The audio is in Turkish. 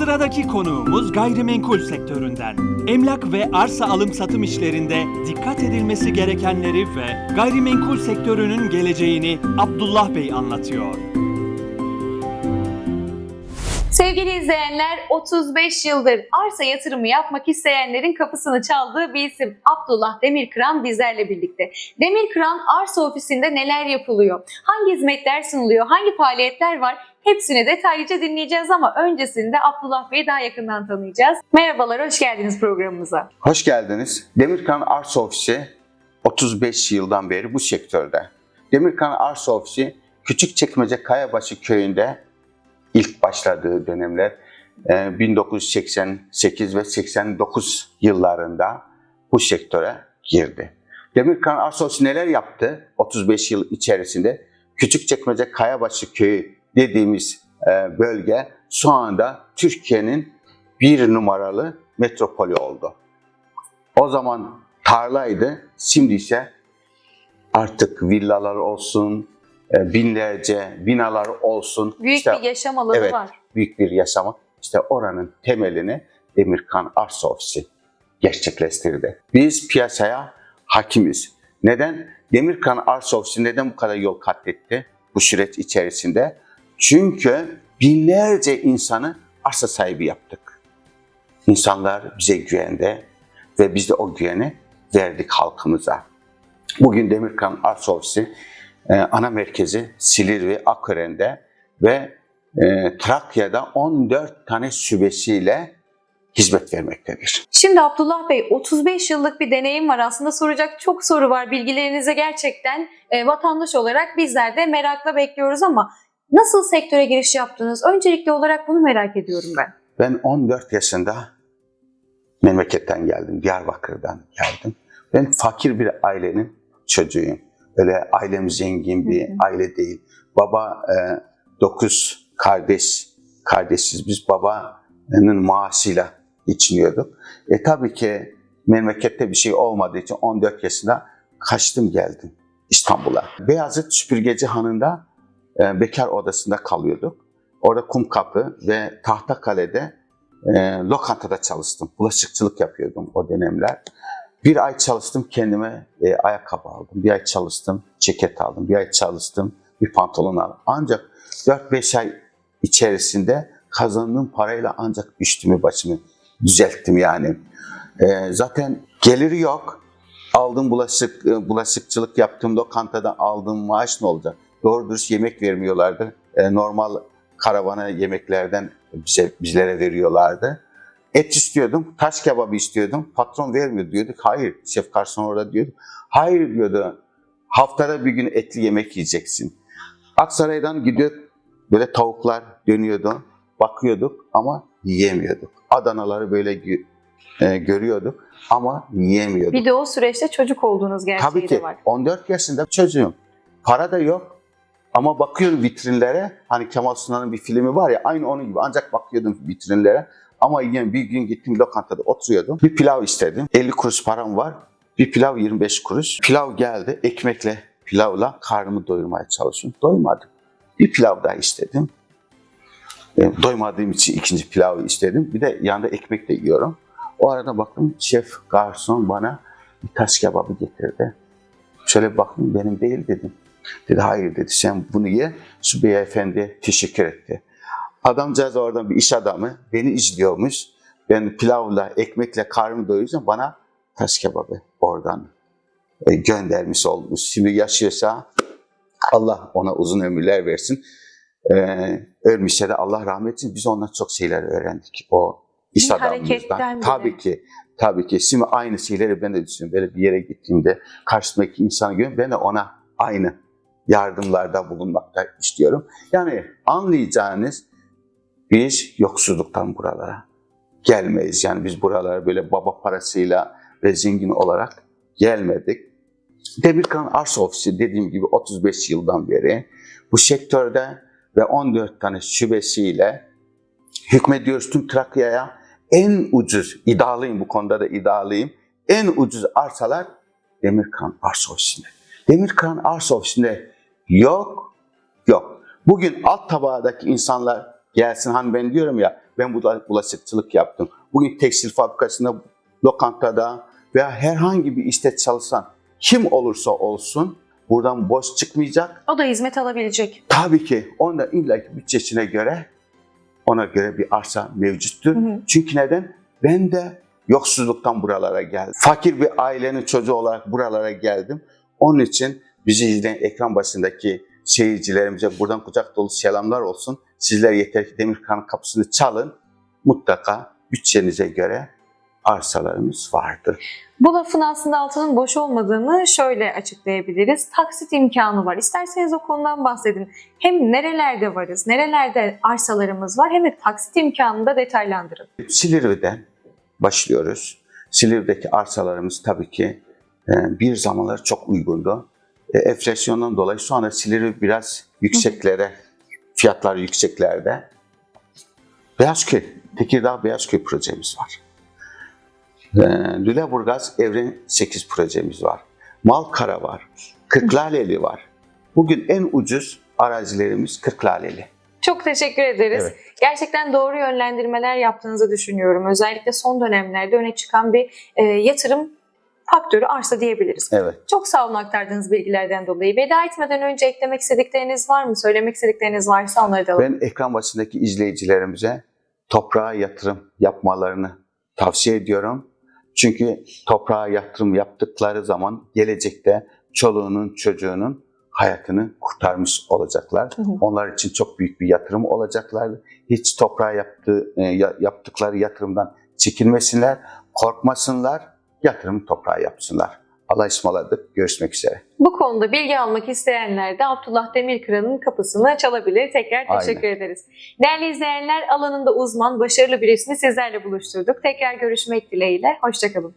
Sıradaki konuğumuz gayrimenkul sektöründen. Emlak ve arsa alım satım işlerinde dikkat edilmesi gerekenleri ve gayrimenkul sektörünün geleceğini Abdullah Bey anlatıyor. Sevgili izleyenler, 35 yıldır arsa yatırımı yapmak isteyenlerin kapısını çaldığı bir isim Abdullah Demirkıran bizlerle birlikte. Demirkıran arsa ofisinde neler yapılıyor? Hangi hizmetler sunuluyor? Hangi faaliyetler var? Hepsini detaylıca dinleyeceğiz ama öncesinde Abdullah Bey'i daha yakından tanıyacağız. Merhabalar, hoş geldiniz programımıza. Hoş geldiniz. Demirkan Arsa Ofisi 35 yıldan beri bu sektörde. Demirkan Arsa Ofisi Küçükçekmece Kayabaşı köyünde ilk başladığı dönemler e, 1988 ve 89 yıllarında bu sektöre girdi. Demirkan Arsa Ofisi neler yaptı 35 yıl içerisinde? Küçükçekmece Kayabaşı köyü dediğimiz e, bölge şu anda Türkiye'nin bir numaralı metropolü oldu. O zaman tarlaydı, şimdi ise artık villalar olsun, e, binlerce binalar olsun. Büyük İşte bir yaşam alanı evet, var. büyük bir yaşama. İşte oranın temelini Demirkan Arsa Ofisi gerçekleştirdi. Biz piyasaya hakimiz. Neden? Demirkan Arsa Ofisi neden bu kadar yol kat etti bu süreç içerisinde? Çünkü binlerce insanı arsa sahibi yaptık. İnsanlar bize güvendi ve biz de o güveni verdik halkımıza. Bugün Demirkan Arsa Ofisi e, ana merkezi Silivri Akören'de ve e, Trakya'da 14 tane şubesiyle hizmet vermektedir. Şimdi Abdullah Bey 35 yıllık bir deneyim var. Aslında soracak çok soru var. Bilgilerinize gerçekten e, vatandaş olarak bizler de merakla bekliyoruz ama nasıl sektöre giriş yaptınız? Öncelikli olarak bunu merak ediyorum ben. Ben 14 yaşında memleketten geldim, Diyarbakır'dan geldim. Ben fakir bir ailenin çocuğuyum. Öyle ailem zengin bir Hı hı. aile değil. Baba 9 kardeş, kardeşiz biz. Babanın maaşıyla geçiniyorduk. E tabii ki memlekette bir şey olmadığı için 14 yaşında kaçtım geldim İstanbul'a. Beyazıt Süpürgeci Hanı'nda e, bekar odasında kalıyorduk. Orada Kumkapı ve Tahtakale'de e, lokantada çalıştım. Bulaşıkçılık yapıyordum o dönemler. Bir ay çalıştım kendime e, ayakkabı aldım. Bir ay çalıştım ceket aldım. Bir ay çalıştım bir pantolon aldım. Ancak 4-5 ay içerisinde kazandığım parayla ancak üstümü başımı düzelttim yani. E, zaten geliri yok. Aldığım bulaşık, e, bulaşıkçılık yaptığım lokantada aldığım maaş ne olacak? Doğru dürüst yemek vermiyorlardı. E, normal karavana yemeklerden bize bizlere veriyorlardı. Et istiyordum, taş kebabı istiyordum. Patron vermiyor diyorduk. Hayır, şef garson orada diyordu. Hayır diyordu. Haftada bir gün etli yemek yiyeceksin. Aksaray'dan gidiyor böyle tavuklar dönüyordu. Bakıyorduk ama yiyemiyorduk. Adanaları böyle e, görüyorduk ama yiyemiyorduk. Bir de o süreçte çocuk olduğunuz gerçeği Tabii de ki var. 14 yaşında çocuğum. Para da yok. Ama bakıyorum vitrinlere. Hani Kemal Sunal'ın bir filmi var ya aynı onun gibi. Ancak bakıyordum vitrinlere. Ama yani bir gün gittim lokantada oturuyordum. Bir pilav istedim. 50 kuruş param var. Bir pilav 25 kuruş. Pilav geldi. Ekmekle pilavla karnımı doyurmaya çalışıyorum. Doymadım. Bir pilav daha istedim. E, doymadığım için ikinci pilavı istedim. Bir de yanında ekmek de yiyorum. O arada baktım şef garson bana bir taş kebabı getirdi. Şöyle baktım benim değil dedim. Dedi hayır dedi sen bunu ye. Şu beyefendi teşekkür etti. Adamcağız oradan bir iş adamı beni izliyormuş. Ben pilavla, ekmekle karnımı doyuracağım bana taş kebabı oradan e, göndermiş olmuş. Şimdi yaşıyorsa Allah ona uzun ömürler versin. Ee, ölmüşse de Allah rahmet etsin. Biz ondan çok şeyler öğrendik. O iş Bir adamımızdan. Tabii ki. Tabii ki. Şimdi aynı şeyleri ben de düşünüyorum. Böyle bir yere gittiğimde karşımdaki insanı görüyorum. Ben de ona aynı yardımlarda bulunmakta istiyorum. Yani anlayacağınız biz yoksulluktan buralara gelmeyiz. Yani biz buralara böyle baba parasıyla ve zengin olarak gelmedik. Demirkan Arsa Ofisi dediğim gibi 35 yıldan beri bu sektörde ve 14 tane şubesiyle hükmediyoruz tüm Trakya'ya. En ucuz, iddialıyım bu konuda da iddialıyım. En ucuz arsalar Demirkan Arsa Ofisi'nde. Demirkan Arsa Ofisi'nde yok, yok. Bugün alt tabağdaki insanlar gelsin hani ben diyorum ya ben bula- bulaşıkçılık yaptım. Bugün tekstil fabrikasında, lokantada veya herhangi bir işte çalışan kim olursa olsun buradan boş çıkmayacak. O da hizmet alabilecek. Tabii ki onda illaki bütçesine göre ona göre bir arsa mevcuttur. Hı hı. Çünkü neden? Ben de yoksulluktan buralara geldim. Fakir bir ailenin çocuğu olarak buralara geldim. Onun için bizi izleyen ekran başındaki seyircilerimize buradan kucak dolu selamlar olsun. Sizler yeter ki Demirkan kapısını çalın. Mutlaka bütçenize göre arsalarımız vardır. Bu lafın aslında altının boş olmadığını şöyle açıklayabiliriz. Taksit imkanı var. İsterseniz o konudan bahsedin. Hem nerelerde varız, nerelerde arsalarımız var hem de taksit imkanını da detaylandırın. Silivri'den başlıyoruz. Silivri'deki arsalarımız tabii ki e, bir zamanlar çok uygundu. E, enflasyondan dolayı şu anda Silivri biraz yükseklere, fiyatlar yükseklerde. Beyazköy, Tekirdağ Beyazköy projemiz var. E, Lüleburgaz Evren 8 projemiz var. Malkara var. Kırklareli var. Bugün en ucuz arazilerimiz Kırklareli. Çok teşekkür ederiz. Evet. Gerçekten doğru yönlendirmeler yaptığınızı düşünüyorum. Özellikle son dönemlerde öne çıkan bir e, yatırım faktörü arsa diyebiliriz. Evet. Çok sağ olun aktardığınız bilgilerden dolayı. Veda etmeden önce eklemek istedikleriniz var mı? Söylemek istedikleriniz varsa onları da alalım. Ben ekran başındaki izleyicilerimize toprağa yatırım yapmalarını tavsiye ediyorum. Çünkü toprağa yatırım yaptıkları zaman gelecekte çoluğunun çocuğunun hayatını kurtarmış olacaklar. Hı hı. Onlar için çok büyük bir yatırım olacaklar. Hiç toprağa yaptığı, e, ya- yaptıkları yatırımdan çekinmesinler, korkmasınlar, yatırım toprağa yapsınlar. Allah'a ısmarladık. Görüşmek üzere. Bu konuda bilgi almak isteyenler de Abdullah Demirkıran'ın kapısını çalabilir. Tekrar Aynen. teşekkür ederiz. Değerli izleyenler alanında uzman, başarılı birisini sizlerle buluşturduk. Tekrar görüşmek dileğiyle. Hoşçakalın.